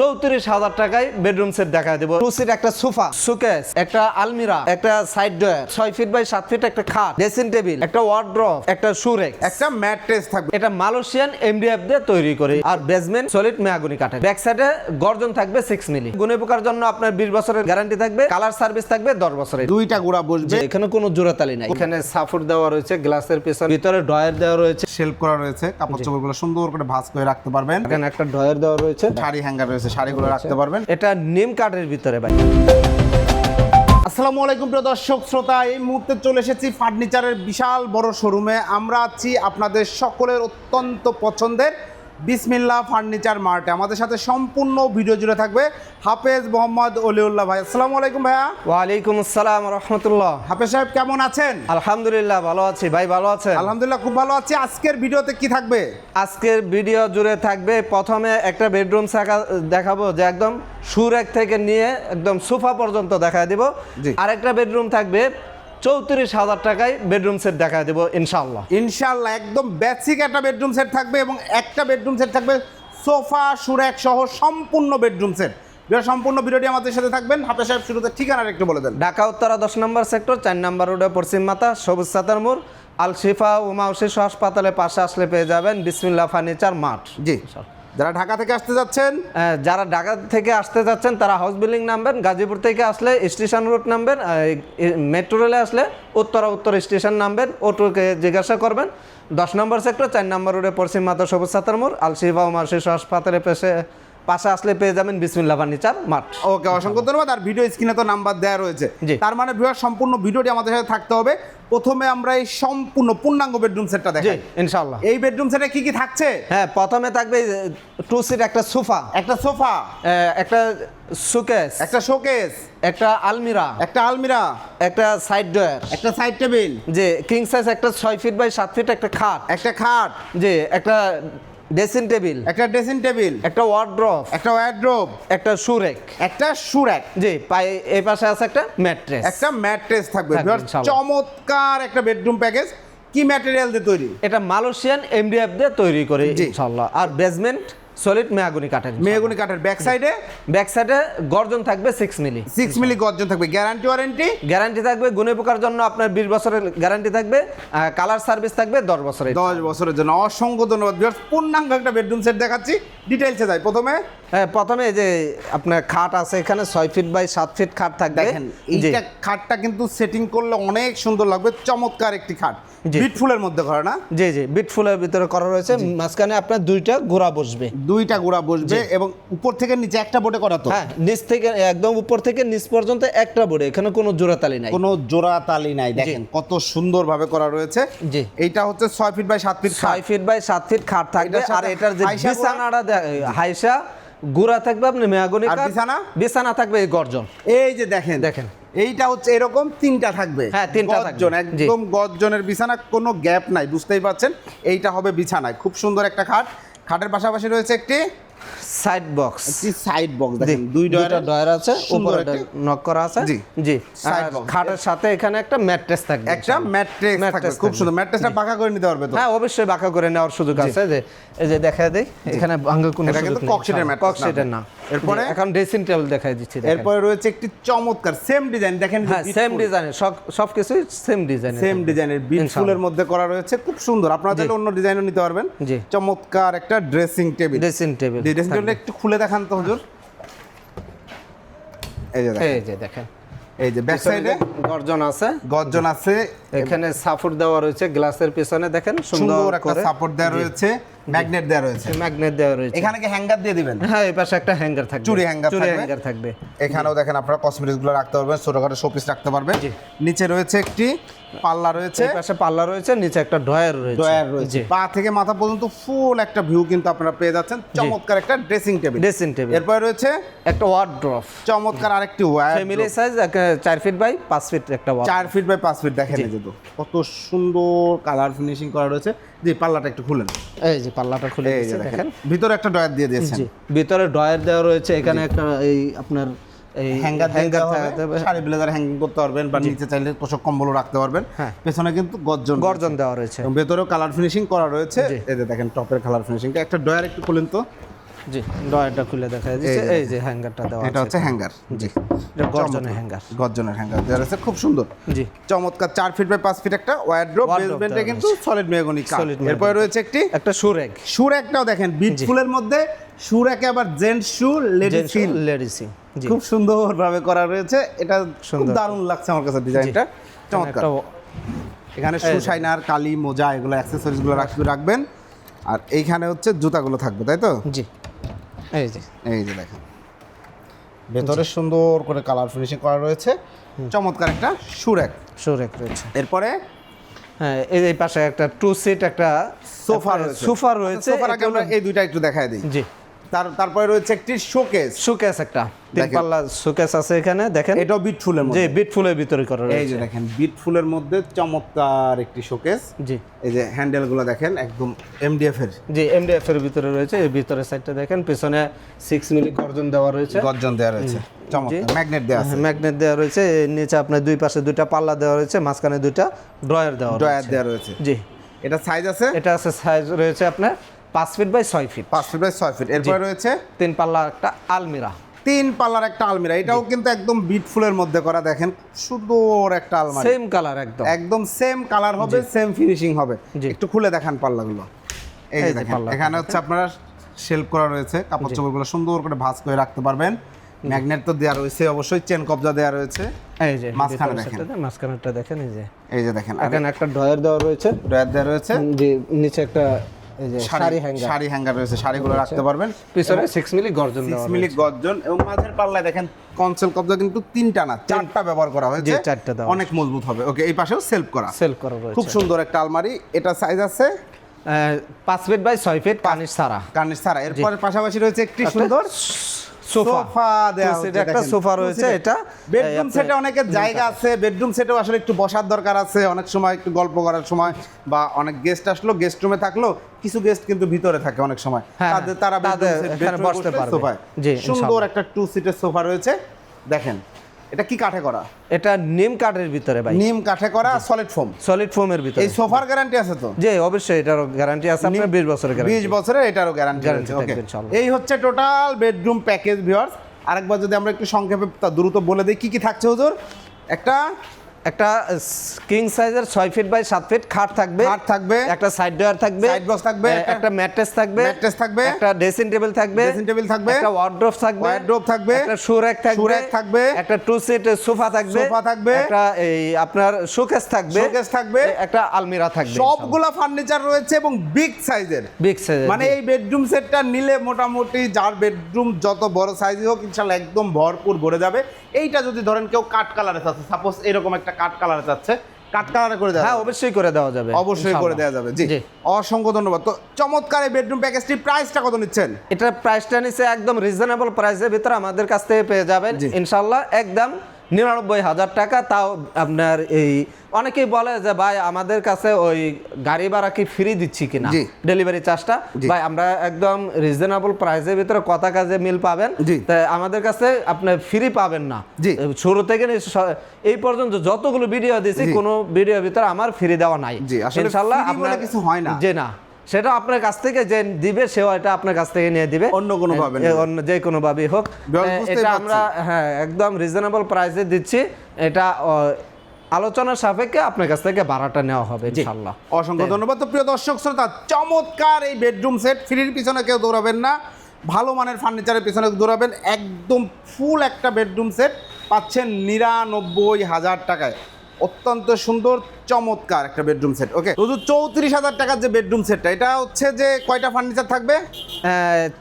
চৌত্রিশ হাজার টাকায় বেডরুম সেট দেখা দেবো। টু সিট একটা সোফা সুকেস একটা আলমিরা একটা সাইড ডয়ার ছয় ফিট বাই সাত ফিট একটা খাট ড্রেসিং টেবিল একটা ওয়ার্ড্রপ একটা সুরেক একটা ম্যাট্রেস থাকবে। এটা মালয়েশিয়ান এমডিএফ দিয়ে তৈরি করে। আর বেসমেন্ট সলিড মেয়াগুনি কাঠের। ব্যাক সাইডে গর্জন থাকবে সিক্স মিলি গুনে পোকার জন্য আপনার বিশ বছরের গ্যারান্টি থাকবে কালার সার্ভিস থাকবে দশ বছরের। দুইটা গুড়া বসবে। এখানে কোনো জোড়াতালি নাই। এখানে সাফুর দেওয়া রয়েছে গ্লাসের পেছনে। ভিতরে ডয়ার দেওয়া রয়েছে। শেল্ফ করা রয়েছে কাপড় চোপড়গুলো সুন্দর করে ভাঁজ করে রাখতে পারবেন। এখানে একটা ডয়ার দেওয়া রয়েছে। শাড়ি হ্যাঙ্গার রয়েছে শাড়িগুলো রাখতে পারবেন। এটা নেম কার্ডের ভিতরে ভাই। আসসালামু আলাইকুম প্রিয় দর্শক শ্রোতা এই মুহূর্তে চলে এসেছি ফার্নিচারের বিশাল বড় শোরুমে। আমরা আছি আপনাদের সকলের অত্যন্ত পছন্দের বিসমিল্লা ফার্নিচার মার্টে আমাদের সাথে সম্পূর্ণ ভিডিও জুড়ে থাকবে হাফেজ মোহাম্মদ অলিউল্লাহ ভাই। আসসালামু আলাইকুম ভাইয়া। ওয়ালাইকুম আসসালাম রহমতুল্লাহ। হাফেজ সাহেব কেমন আছেন? আলহামদুলিল্লাহ ভালো আছি। ভাই ভালো আছেন? আলহামদুলিল্লাহ খুব ভালো আছি। আজকের ভিডিওতে কি থাকবে? আজকের ভিডিও জুড়ে থাকবে প্রথমে একটা বেডরুম দেখাবো যে একদম সুরেক থেকে নিয়ে একদম সোফা পর্যন্ত দেখা দিব। আরেকটা বেডরুম থাকবে চৌত্রিশ হাজার টাকায় বেডরুম সেট দেখা দেবো ইনশাল্লাহ ইনশাল্লাহ একদম বেসিক একটা বেডরুম সেট থাকবে এবং একটা বেডরুম সেট থাকবে সোফা সুরেক সহ সম্পূর্ণ বেডরুম সেট সম্পূর্ণ ভিডিওটি আমাদের সাথে থাকবেন। হাফেজ সাহেব শুরুতে ঠিকানাটা একটু বলে দেন। ঢাকা উত্তরা দশ নম্বর সেক্টর চার নম্বর রোডে পশ্চিম মাতা সবুজ সাতার মোড় আল শিফা উমা শিশু হাসপাতালের পাশে আসলে পেয়ে যাবেন বিসমিল্লা ফার্নিচার মাঠ। জি। যারা ঢাকা থেকে আসতে যাচ্ছেন যারা ঢাকা থেকে আসতে যাচ্ছেন, তারা হাউস বিল্ডিং নামবেন, গাজীপুর থেকে আসলে স্টেশন রোড নামবেন মেট্রো রেলে আসলে উত্তরা উত্তর স্টেশন নামবেন, অটোকে জিজ্ঞাসা করবেন। দশ নম্বর সেক্টর চার নম্বর রোডে পশ্চিম মাতা সবুজ সাতার মোড় ও উমার শিশু হাসপাতালের পাশে পাশে আসলে পেয়ে যাবেন বিসমিল্লা ফার্নিচার মাঠ। ওকে অসংখ্য ধন্যবাদ। আর ভিডিও স্ক্রিনে তো নাম্বার দেওয়া রয়েছে। তার মানে ভিউয়ার সম্পূর্ণ ভিডিওটি আমাদের সাথে থাকতে হবে। প্রথমে আমরা এই সম্পূর্ণ পূর্ণাঙ্গ বেডরুম সেটটা দেখাই। ইনশাল্লাহ এই বেডরুম সেটে কি কি থাকছে? হ্যাঁ প্রথমে থাকবে টু সিট একটা সোফা। একটা সোফা। একটা শোকেস একটা শোকেস একটা আলমিরা। একটা আলমিরা। একটা সাইড ডয়ার একটা সাইড টেবিল যে কিং সাইজ একটা ছয় ফিট বাই সাত ফিট একটা খাট। একটা খাট। যে একটা ড্রেসিং টেবিল। একটা ড্রেসিং টেবিল। একটা ওয়ার্ড্রপ একটা ওয়ার্ড্রপ একটা সুরেক। একটা সুরেক। জি পায়ে এই পাশে আছে একটা ম্যাট্রেস। একটা ম্যাট্রেস থাকবে। চমৎকার একটা বেডরুম প্যাকেজ কি ম্যাটেরিয়াল দিয়ে তৈরি? এটা মালয়েশিয়ান এমডিএফ দিয়ে তৈরি করে ইনশাআল্লাহ আর বেসমেন্ট সলিড মেয়াগুনি কাঠের মেহগুনি কাঠের। ব্যাক সাইডে ব্যাক সাইডে গর্জন থাকবে সিক্স মিলি সিক্স মিলি গর্জন থাকবে। গ্যারান্টি ওয়ারেন্টি গ্যারান্টি থাকবে গুনে পোকার জন্য আপনার বিশ বছরের গ্যারান্টি থাকবে কালার সার্ভিস থাকবে দশ বছরের দশ বছরের জন্য। অসংখ্য ধন্যবাদ পূর্ণাঙ্গ একটা বেডরুম সেট দেখাচ্ছি। ডিটেলসে যাই। প্রথমে? হ্যাঁ প্রথমে এই যে আপনার খাট আছে এখানে ছয় ফিট বাই সাত ফিট খাট থাকবে। দেখেন এইটা খাটটা কিন্তু সেটিং করলে অনেক সুন্দর লাগবে। চমৎকার একটি খাট। জি। বিট ফুলের মধ্যে ঘরে না? জি জি। বিট ফুলের ভিতরে করা রয়েছে। মাঝখানে আপনার দুইটা গোড়া বসবে। দুইটা গোড়া বসবে এবং উপর থেকে নিচে একটা বোটে করা তো? হ্যাঁ নিচ থেকে একদম উপর থেকে নিচ পর্যন্ত একটা বোর্ডে এখানে কোনো জোড়াতালি নাই। কোনো জোড়া তালি নাই দেখেন কত সুন্দরভাবে করা রয়েছে। জি। এইটা হচ্ছে ছয় ফিট বাই সাত ফিট ছয় ফিট বাই সাত ফিট খাট থাকবে আর এটার যে বিছানাটা হাইসা গুড়া থাকবে আপনি মেয়াগুনি আর বিছানা? বিছানা থাকবে এই গর্জন। এই যে দেখেন দেখেন। এইটা হচ্ছে এরকম তিনটা থাকবে। হ্যাঁ, তিনটা। গর্জন একদম গর্জনের বিছানা কোনো গ্যাপ নাই বুঝতেই পারছেন? এইটা হবে বিছানায় খুব সুন্দর একটা খাট। খাটের পাশাপাশি রয়েছে একটি সাইড বক্স সাইড বক্স দেখেন দুই ডয়ার ডয়ার আছে উপরে নক করা আছে। জি। জি আর box। খাটের সাথে এখানে একটা ম্যাট্রেস থাকবে একটা ম্যাট্রেস থাকবে খুব সুন্দর। ম্যাট্রেসটা করে নিতে পারবে তো? হ্যাঁ অবশ্যই বাঁকা করে নেওয়ার সুযোগ আছে। যে এই যে দেখা দেই এখানে কোনো এর mattress ককশিটের না। এরপরে? এখন ড্রেসিং টেবিল দেখাই দিচ্ছি এরপরে রয়েছে একটি চমৎকার সেম ডিজাইন দেখেন হ্যাঁ সেম ডিজাইনের সব সব কিছুই সেম ডিজাইনের সেম ডিজাইনের বিট ইনশাআল্লাহ। মধ্যে করা রয়েছে খুব সুন্দর। আপনারা চাইলে অন্য ডিজাইনও নিতে পারবেন। জি। চমৎকার একটা ড্রেসিং টেবিল ড্রেসিং টেবিল টেবিলটা একটু খুলে দেখান তো হুজুর। এই যে দেখেন। এই যে দেখেন। এই যে ব্যাক সাইডে গর্জন আছে। গর্জন আছে। এখানে সাপোর্ট দেওয়া রয়েছে গ্লাসের পিছনে দেখেন সুন্দর সুন্দর একটা সাপোর্ট দেওয়া রয়েছে। ম্যাগনেট দেওয়া রয়েছে। ম্যাগনেট দেওয়া রয়েছে। এখানে কি হ্যাঙ্গার দিয়ে দিবেন? হ্যাঁ এই পাশে একটা হ্যাঙ্গার থাকবে। hanger চুড়ি থাকবে। হ্যাঙ্গার থাকবে। এখানেও দেখেন আপনারা কসমেটিক্সগুলো রাখতে পারবেন ছোটখাটো শোপিস রাখতে পারবেন। নিচে রয়েছে একটি পাল্লা রয়েছে। এই পাশে পাল্লা রয়েছে নিচে একটা ড্রয়ার রয়েছে। ডয়ার রয়েছে। পা থেকে মাথা পর্যন্ত ফুল একটা ভিউ কিন্তু আপনারা পেয়ে যাচ্ছেন। চমৎকার একটা ড্রেসিং টেবিল ড্রেসিং টেবিল এরপরে রয়েছে একটা ওয়ার্ড্রপ চমৎকার আরেকটি ফ্যামিলি সাইজ চার ফিট বাই পাঁচ ফিট একটা ওয়ার্ড চার ফিট বাই পাঁচ ফিট দেখেন এই যে তো। কত সুন্দর কালার ফিনিশিং করা রয়েছে। যে পাল্লাটা একটু খুলেন। এই যে পাল্লাটা খুলে দিয়েছে দেখেন। ভিতরে একটা ডয়ার দিয়ে দিয়েছেন। ভিতরে ড্রয়ার দেওয়া রয়েছে এখানে একটা এই আপনার এই hanger hanger sari blazer hanging করতে পারবেন বা নিচে চাইলে পোশাক কম্বলও রাখতে পারবেন। হ্যাঁ। পেছনে কিন্তু গর্জন গর্জন দেওয়া রয়েছে। ভেতরেও কালার ফিনিশিং করা রয়েছে। এই যে দেখেন টপের কালার ফিনিশিংটা একটা ডয়ার একটু খুলেন তো। জি। ডয়ারটা খুলে দেখা যাচ্ছে। এই যে হ্যাঙ্গারটা দেওয়া এটা হচ্ছে হ্যাঙ্গার। জি। এটা গর্জনের হ্যাঙ্গার। গর্জনের হ্যাঙ্গার। দেওয়া আছে খুব সুন্দর। জি। চমৎকার। চার ফিট বাই পাঁচ ফিট একটা Wardrobe বেসমেন্টে কিন্তু সলিড মেগনি Solid এরপরে। রয়েছে একটি একটা সুরেক সুর একটাও দেখেন। বিট ফুলের মধ্যে সুর একে আবার জেন্টস শু লেডি ফিল লেডিসিং জি। খুব সুন্দর ভাবে করা রয়েছে। এটা খুব দারুণ লাগছে আমার কাছে ডিজাইনটা। চমৎকার। এখানে শু শাইনার কালি মোজা এগুলো অ্যাক্সেসরিজগুলো রাখবেন। আর এইখানে হচ্ছে জুতাগুলো থাকবে তাই তো? জি। এই যে। এই যে দেখেন। ভেতরে সুন্দর করে কালার ফিনিশিং করা রয়েছে। চমৎকার একটা সুরেক। সুরেক রয়েছে। এরপরে? হ্যাঁ এই পাশে একটা টু সিট একটা সোফা রয়েছে। সোফা রয়েছে। সোফার আগে আমরা এই দুইটা একটু দেখায় দিই। জি। তার তারপরে রয়েছে একটি শোকেস সুকেস একটা। তিন। পাল্লা সুকেস আছে এখানে দেখেন। এটাও বিট ফুলের মধ্যে। বিট ফুলের ভিতরে করা এই যে দেখেন বিট ফুলের মধ্যে চমৎকার একটি শোকেস জি। এই যে হ্যান্ডেলগুলো দেখেন একদম এমডিএফ এর। জি এমডিএফ এর ভিতরে রয়েছে এই ভিতরে সাইডটা দেখেন পিছনে সিক্স মিলি গর্জন দেওয়া রয়েছে। গর্জন দেওয়া রয়েছে চমৎকার। ম্যাগনেট দেওয়া আছে। ম্যাগনেট দেওয়া রয়েছে নিচে আপনার দুই পাশে দুইটা পাল্লা দেওয়া রয়েছে মাঝখানে দুইটা ড্রয়ার দেওয়া ড্রয়ার দেওয়া রয়েছে। জি। এটা সাইজ আছে? এটা আছে সাইজ রয়েছে আপনার পাঁচ ফিট বাই ছয় ফিট। পাঁচ ফিট বাই ছয় ফিট। এরপরে রয়েছে? তিন পাল্লা একটা আলমিরা। তিন পাল্লার একটা আলমিরা। এটাও কিন্তু একদম বিট ফুলের মধ্যে করা দেখেন। সুন্দর একটা আলমারি। সেম কালার একদম। একদম সেম কালার হবে সেম ফিনিশিং হবে। একটু খুলে দেখান পাল্লাগুলো। এই যে দেখেন পাল্লা। এখানে হচ্ছে আপনারা শেল্ফ করা রয়েছে কাপড় চোপড়গুলো সুন্দর করে ভাঁজ করে রাখতে পারবেন। ম্যাগনেট তো দেওয়া রয়েছে অবশ্যই চেন কবজা দেওয়া রয়েছে। এই যে মাঝখানে দেখেন। মাঝখানেরটা দেখেন এই যে। এই যে দেখেন এখানে একটা ড্রয়ার দেওয়া রয়েছে। ড্রয়ার দেওয়া রয়েছে। যে নিচে একটা শাড়ি হ্যাঙ্গার শাড়ি হ্যাঙ্গার রয়েছে শাড়িগুলো রাখতে পারবেন। পিছনে 6 মিলি গর্জন সিক্স দেওয়া মিলি গর্জন এবং মাঝের পাল্লায় দেখেন কনসেল কবজা কিন্তু তিনটা না চারটা ব্যবহার করা হয়েছে। যে চারটা অনেক মজবুত হবে। ওকে এই পাশেও সেলফ করা। সেলফ করা রয়েছে। খুব সুন্দর একটা আলমারি। এটা সাইজ আছে? পাঁচ ফিট বাই ছয় ফিট কানিশ সারা। কানিশ ছাড়া এরপর পাশাপাশি রয়েছে একটি সুন্দর সোফা। সোফা দেওয়া Two seat হচ্ছে, একটা সোফা রয়েছে এটা। বেডরুম সেটে অনেকের জায়গা আছে বেডরুম সেটেও আসলে একটু বসার দরকার আছে অনেক সময় একটু গল্প করার সময় বা অনেক গেস্ট আসলো গেস্ট রুমে থাকল কিছু গেস্ট কিন্তু ভিতরে থাকে অনেক সময়। হ্যাঁ, তাদের তারা বসতে সোফায়। সুন্দর একটা টু সিটের সোফা রয়েছে দেখেন। এটা কি কাঠে করা? এটা নিম কাঠের ভিতরে ভাই। নিম কাঠে করা সলিড ফোম সলিড ফোমের ভিতরে। এই সোফার গ্যারান্টি আছে তো? জি অবশ্যই এটারও গ্যারান্টি আছে। আপনার বিশ বছরের গ্যারান্টি 20 বছরের এটারও গ্যারান্টি গ্যারান্টি ওকে এই হচ্ছে টোটাল বেডরুম প্যাকেজ ভিউয়ার্স আরেকবার যদি আমরা একটু সংক্ষেপে তা দ্রুত বলে দিই কি কি থাকছে হুজুর? একটা একটা কিং সাইজের ছয় ফিট বাই সাত ফিট খাট থাকবে। খাট থাকবে। একটা সাইড ডোয়ার থাকবে। Side box থাকবে, একটা- ম্যাট্রেস থাকবে। mattress থাকবে, একটা ড্রেসিং টেবিল থাকবে। ড্রেসিং টেবিল থাকবে, একটা ওয়ার্ড্রোব থাকবে। Wardrobe থাকবে, একটা শু র্যাক থাকবে। Shoe rack থাকবে, একটা টু সিট সোফা থাকবে। Sofa থাকবে, একটা এই আপনার শোকেস থাকবে। Showcase থাকবে, একটা আলমিরা থাকবে সবগুলা ফার্নিচার রয়েছে এবং বিগ সাইজের বিগ সাইজের মানে এই বেডরুম সেটটা নিলে মোটামুটি যার বেডরুম যত বড় সাইজই হোক ইনশাল্লাহ একদম ভরপুর ভরে যাবে। এইটা যদি ধরেন কেউ কাঠ কালারে চাচ্ছে সাপোজ এরকম একটা কাঠ কালারে চাচ্ছে কাঠ কালারে করে দেওয়া হ্যাঁ অবশ্যই করে দেওয়া যাবে। অবশ্যই করে দেওয়া যাবে জি। জি। অসংখ্য ধন্যবাদ। তো চমৎকার এই বেডরুম প্যাকেজটি প্রাইসটা কত নিচ্ছেন? এটার প্রাইসটা নিচে একদম রিজনেবল প্রাইসের ভিতরে আমাদের কাছ থেকে পেয়ে যাবেন। ইনশাল্লাহ একদম নিরানব্বই হাজার টাকা তাও আপনার এই অনেকেই বলে যে ভাই আমাদের কাছে ওই গাড়ি ভাড়া কি ফ্রি দিচ্ছি কিনা? ডেলিভারি চার্জটা ভাই আমরা একদম রিজনেবল প্রাইসের ভিতরে কথা কাজে মিল পাবেন। তাই আমাদের কাছে আপনি ফ্রি পাবেন না। শুরু থেকে এই পর্যন্ত যতগুলো ভিডিও দিয়েছি কোনো ভিডিওর ভিতরে আমার ফ্রি দেওয়া নাই। ইনশাল্লাহ আপনার কিছু হয় না। যে না। সেটা আপনার কাছ থেকে যে দিবে সেও এটা আপনার কাছ থেকে নিয়ে দিবে। অন্য কোনোভাবে এ- নেবে। অন্য যে কোনো ভাবেই হোক। এটা আমরা হ্যাঁ একদম রিজনেবল প্রাইসে দিচ্ছি। এটা আলোচনার সাপেক্ষে আপনার কাছ থেকে ভাড়াটা নেওয়া হবে ইনশাল্লাহ অসংখ্য ধন্যবাদ। তো প্রিয় দর্শক শ্রোতা চমৎকার এই বেডরুম সেট ফ্রির পিছনে কেউ দৌড়াবেন না। ভালো মানের ফার্নিচারের পিছনে দৌড়াবেন। একদম ফুল একটা বেডরুম সেট পাচ্ছেন নিরানব্বই হাজার টাকায়। অত্যন্ত সুন্দর চমৎকার একটা বেডরুম সেট ওকে শুধু চৌত্রিশ হাজার টাকার যে বেডরুম সেটটা এটা হচ্ছে যে কয়টা ফার্নিচার থাকবে?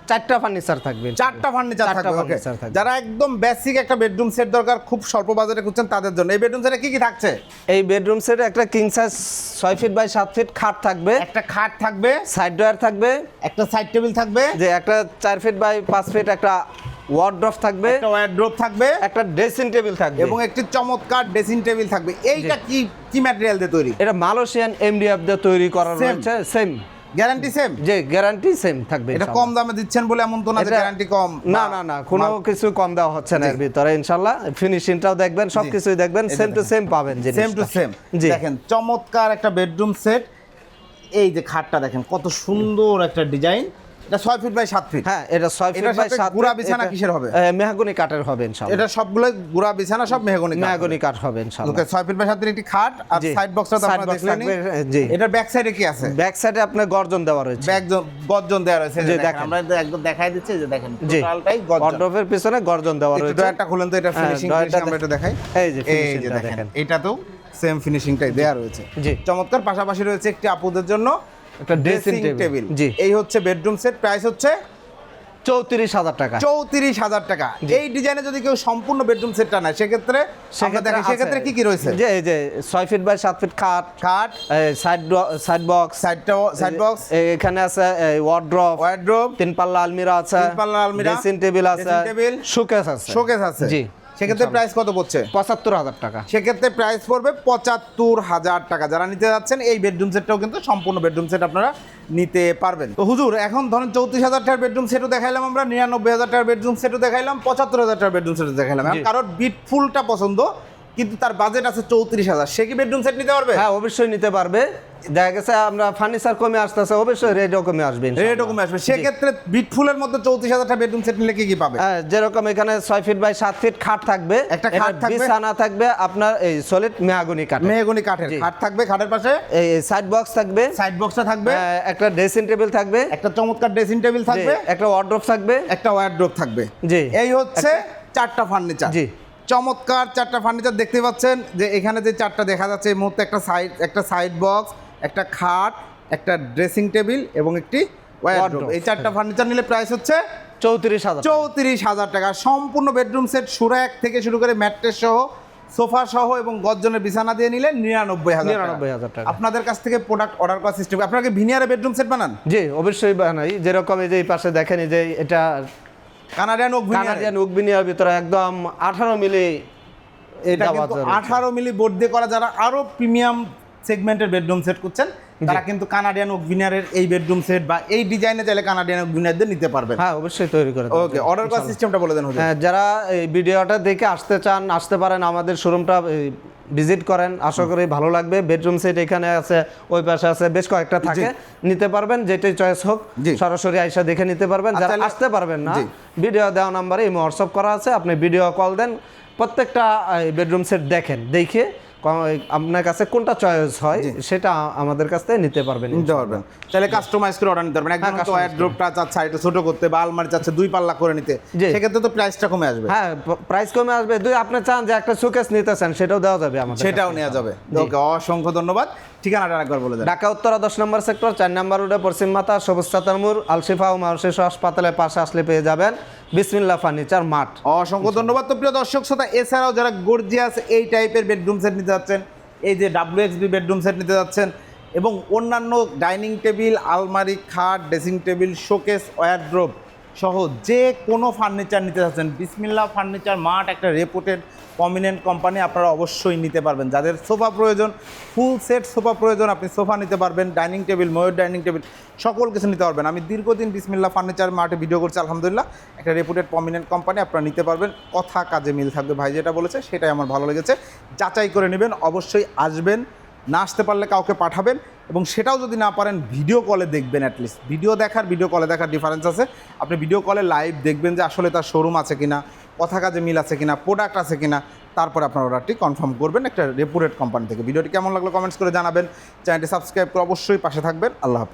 চারটা ফার্নিচার থাকবে। চারটা ফার্নিচার থাকবে ওকে থাকবে। যারা একদম বেসিক একটা বেডরুম সেট দরকার খুব স্বল্প বাজারে খুঁজছেন তাদের জন্য। এই বেডরুম সেটে কি কি থাকছে? এই বেডরুম সেটে একটা কিং সাইজ ছয় ফিট বাই সাত ফিট খাট থাকবে। একটা খাট থাকবে। সাইড ড্রয়ার থাকবে। একটা সাইড টেবিল থাকবে। যে একটা চার ফিট বাই পাঁচ ফিট একটা ওয়ার্ড্রফ থাকবে একটা ওয়ারড্রোব থাকবে একটা ড্রেসিং টেবিল থাকবে। এবং একটি চমৎকার ড্রেসিং টেবিল থাকবে। এইটা কি কি ম্যাটেরিয়াল দিয়ে তৈরি? এটা মালয়েশিয়ান এমডিএফ দিয়ে তৈরি করা রয়েছে সেম গ্যারান্টি সেম যে গ্যারান্টি সেম থাকবে এটা কম দামে দিচ্ছেন বলে এমন তো না যে গ্যারান্টি কম। না না না কোনো কিছু কম দেওয়া হচ্ছে না এর ভিতরে ইনশাল্লাহ। ফিনিশিংটাও দেখবেন সব কিছুই দেখবেন সেম টু সেম পাবেন সেম টু সেম দেখেন চমৎকার একটা বেডরুম সেট এই যে খাটটা দেখেন কত সুন্দর একটা ডিজাইন এটা ছয় ফিট বাই সাত ফিট হ্যাঁ এটা ছয় ফিট বাই সাথে গুড়া বিছানা কিসের হবে? মেহগনি কাঠের হবে ইনশাআল্লাহ এটা সবগুলো গুড়া বিছানা সব মেহগনি মেহগনি কাঠ হবে ইনশাআল্লাহ ওকে ছয় ফিট বাই সাত ফিট একটি খাট আর সাইড বক্সটা তো Side আপনারা box দেখলেন জি। এটার ব্যাক সাইডে কি আছে? ব্যাক সাইডে আপনার গর্জন দেওয়া রয়েছে। ব্যাক গর্জন দেওয়া রয়েছে যে দেখেন, দেখেন। আমরা একদম দেখাই দিচ্ছি যে দেখেন টোটালটাই গর্জন। ওয়ার্ড্রোবের পিছনে গর্জন দেওয়া রয়েছে। ডয়ারটা খুলেন তো এটা হ্যাঁ, ফিনিশিং আমরা একটু দেখাই। এই যে এই দেখেন দেখেন। এটাতেও সেম ফিনিশিংটাই দেওয়া রয়েছে। জি। চমৎকার পাশাপাশি রয়েছে একটি আপুদের জন্য একটা ড্রেসিং টেবিল জি। এই হচ্ছে বেডরুম সেট প্রাইস হচ্ছে চৌত্রিশ হাজার টাকা। চৌত্রিশ হাজার টাকা। এই ডিজাইনে যদি কেউ সম্পূর্ণ বেডরুম সেটটা নেয় সেক্ষেত্রে সেক্ষেত্রে কি কি রয়েছে? যে যে ছয় ফিট বাই সাত ফিট খাট খাট। সাইড সাইড বক্স সাইডটা সাইড বক্স এখানে আছে ওয়ার্ড্রপ ওয়ার্ড্রোব তিন পাল্লা আলমিরা আছে তিন পাল্লা আলমিরা, ড্রেসিং টেবিল আছে। Table, শোকেস আছে। শোকেস আছে। জি। সেক্ষেত্রে প্রাইস কত পড়ছে? পঁচাত্তর হাজার টাকা। সেক্ষেত্রে প্রাইস পড়বে পঁচাত্তর হাজার টাকা। যারা নিতে যাচ্ছেন এই বেডরুম সেটটাও কিন্তু সম্পূর্ণ বেডরুম সেট আপনারা নিতে পারবেন। তো হুজুর এখন ধরেন চৌত্রিশ হাজার টাকার বেডরুম সেটও দেখাইলাম আমরা নিরানব্বই হাজার টাকার বেডরুম সেটও দেখাইলাম পঁচাত্তর হাজার টাকার বেডরুম সেটও দেখাইলাম। কারণ বিটফুলটা পছন্দ। কিন্তু তার বাজেট আছে চৌত্রিশ হাজার। সে কি বেডরুম সেট নিতে পারবে? হ্যাঁ অবশ্যই নিতে পারবে। দেখা গেছে আমরা ফার্নিচার কমে আসতেছে অবশ্যই রেটও কমে আসবে। রেটও কমে আসবে। সেক্ষেত্রে বিটফুলের মধ্যে চৌত্রিশ হাজার টাকা বেডরুম সেট নিলে কি কি পাবে? হ্যাঁ যেরকম এখানে ছয় ফিট বাই সাত ফিট খাট থাকবে। একটা খাট থাকবে। বিছানা থাকবে আপনার এই সলিড মেহাগুনি কাঠ মেহগনি কাঠের। খাট থাকবে খাটের পাশে? এই সাইড বক্স থাকবে। সাইড বক্সটা থাকবে। একটা ড্রেসিং টেবিল থাকবে। একটা চমৎকার ড্রেসিং টেবিল থাকবে। একটা ওয়ার্ড্রপ থাকবে। একটা ওয়ারড্রোব থাকবে। জি। এই হচ্ছে চারটা ফার্নিচার জি। চমৎকার চারটা ফার্নিচার দেখতে পাচ্ছেন যে এখানে যে চারটা দেখা যাচ্ছে এই মুহূর্তে একটা সাইড একটা সাইড বক্স একটা খাট একটা ড্রেসিং টেবিল এবং একটি এই চারটা ফার্নিচার নিলে প্রাইস হচ্ছে চৌত্রিশ হাজার চৌত্রিশ হাজার টাকা। সম্পূর্ণ বেডরুম সেট সুরাক থেকে শুরু করে ম্যাট্রেস সহ সোফা সহ এবং গজ্জনের বিছানা দিয়ে নিলে নিরানব্বই হাজার নিরানব্বই হাজার টাকা। আপনাদের কাছ থেকে প্রোডাক্ট অর্ডার করার সিস্টেম আপনাকে ভিনিয়ারে বেডরুম সেট বানান? জি অবশ্যই বানাই। যেরকম এই যে এই পাশে দেখেন এই যে এটা কানাডিয়ান ওক ভিনিয়ারে? কানাডিয়ান ভিতরে একদম আঠারো মিলি এটা কিন্তু আঠারো মিলি বোর্ড দিয়ে করা যারা আরও প্রিমিয়াম সেগমেন্টের বেডরুম সেট করছেন তারা কিন্তু কানাডিয়ান ওভিনারের এই বেডরুম সেট বা এই ডিজাইনে চাইলে কানাডিয়ান ওভিনারদের নিতে পারবেন। হ্যাঁ অবশ্যই তৈরি করে। ওকে অর্ডার করার সিস্টেমটা বলে দেন হ্যাঁ, যারা এই ভিডিওটা দেখে আসতে চান আসতে পারেন আমাদের শোরুমটা ভিজিট করেন আশা করি ভালো লাগবে। বেডরুম সেট এখানে আছে ওই পাশে আছে বেশ কয়েকটা থাকে। নিতে পারবেন যেটাই চয়েস হোক সরাসরি আইসা দেখে নিতে পারবেন। যারা আসতে পারবেন না ভিডিও দেওয়া নাম্বারে এই হোয়াটসঅ্যাপ করা আছে আপনি ভিডিও কল দেন। প্রত্যেকটা বেডরুম সেট দেখেন দেখে আপনার কাছে কোনটা চয়েস হয় সেটা আমাদের কাছ থেকে নিতে পারবেন নিতে পারবেন। তাহলে কাস্টমাইজ করে অর্ডার নিতে পারবেন। একদম তো ওয়ারড্রপটা চাচ্ছে একটু ছোট করতে বা আলমারি চাচ্ছে দুই পাল্লা করে নিতে। সেক্ষেত্রে তো প্রাইসটা কমে আসবে। হ্যাঁ প্রাইস কমে আসবে। দুই আপনি চান যে একটা শোকেস নিতে চান সেটাও দেওয়া যাবে আমাদের সেটাও নেওয়া যাবে। ওকে অসংখ্য ধন্যবাদ। ঠিকানাটা একবার বলে দেন। ঢাকা উত্তরা দশ নম্বর সেক্টর চার নম্বর রোডে পশ্চিম মাথা সবুজ তাতারমুর আলশিফা ও মারশেষ হাসপাতালের পাশে আসলে পেয়ে যাবেন। বিসমিল্লা ফার্নিচার মাঠ। অসংখ্য ধন্যবাদ। তো প্রিয় দর্শক শ্রোতা, এছাড়াও যারা গর্জিয়াস এই টাইপের বেডরুম সেট নিতে যাচ্ছেন, এই যে ডাব্লিউ এক্সবি বেডরুম সেট নিতে যাচ্ছেন এবং অন্যান্য ডাইনিং টেবিল আলমারি, খাট ড্রেসিং টেবিল শোকেস ওয়ারড্রোব সহ যে কোনো ফার্নিচার নিতে যাচ্ছেন বিসমিল্লা ফার্নিচার মাঠ একটা রেপুটেড প্রমিনেন্ট কোম্পানি আপনারা অবশ্যই নিতে পারবেন। যাদের সোফা প্রয়োজন ফুল সেট সোফা প্রয়োজন, আপনি সোফা নিতে পারবেন ডাইনিং টেবিল ময়ূর ডাইনিং টেবিল সকল কিছু নিতে পারবেন। আমি দীর্ঘদিন বিসমিল্লা ফার্নিচার মাঠে ভিডিও করছি, আলহামদুলিল্লাহ। একটা রেপুটেড প্রমিনেন্ট কোম্পানি আপনারা নিতে পারবেন। কথা কাজে মিল থাকবে, ভাই যেটা বলেছে, সেটাই আমার ভালো লেগেছে। যাচাই করে নেবেন, অবশ্যই আসবেন। না আসতে পারলে কাউকে পাঠাবেন এবং সেটাও যদি না পারেন ভিডিও কলে দেখবেন অ্যাটলিস্ট ভিডিও দেখার ভিডিও কলে দেখার ডিফারেন্স আছে। আপনি ভিডিও কলে লাইভ দেখবেন যে আসলে তার শোরুম আছে কিনা, কথা কাজে মিল আছে কিনা প্রোডাক্ট আছে কিনা, তারপরে আপনার অর্ডারটি কনফার্ম করবেন একটা রেপুরেট কোম্পানি থেকে। ভিডিওটি কেমন লাগল কমেন্টস করে জানাবেন। চ্যানেলটি সাবস্ক্রাইব করে অবশ্যই পাশে থাকবেন। আল্লাহ হাফেজ।